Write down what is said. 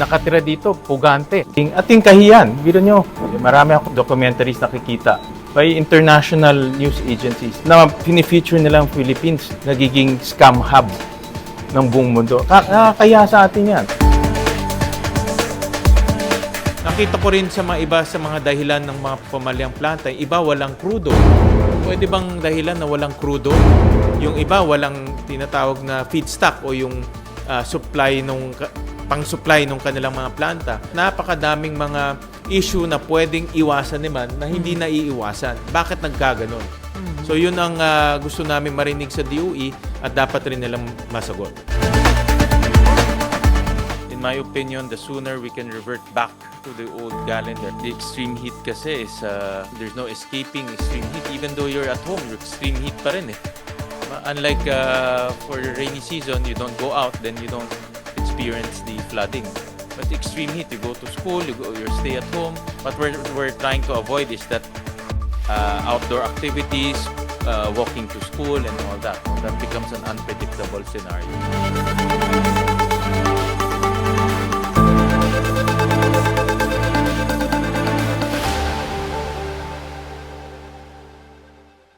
nakatira dito, pugante. At yung kahiyan, biro nyo, marami akong documentaries nakikita by international news agencies na pinifeature nila ang Philippines, nagiging scam hub ng buong mundo. Ka- Nakakaya sa atin yan. Nakita ko rin sa mga iba sa mga dahilan ng mga pamalyang planta, iba walang krudo. Pwede bang dahilan na walang krudo? Yung iba walang tinatawag na feedstock o yung ah, supply ka- pang-supply nung kanilang mga planta. Napakadaming mga issue na pwedeng iwasan naman na hindi naiiwasan. Bakit nagkaganon? So yun ang ah, gusto namin marinig sa DOE at dapat rin nilang masagot. In my opinion, the sooner we can revert back to the old calendar. The extreme heat kasi is, uh, there's no escaping extreme heat. Even though you're at home, you're extreme heat pa rin eh. Unlike uh, for rainy season, you don't go out, then you don't experience the flooding. But extreme heat, you go to school, you go, you stay at home. What we're, we're trying to avoid is that uh, outdoor activities, uh, walking to school and all that. That becomes an unpredictable scenario.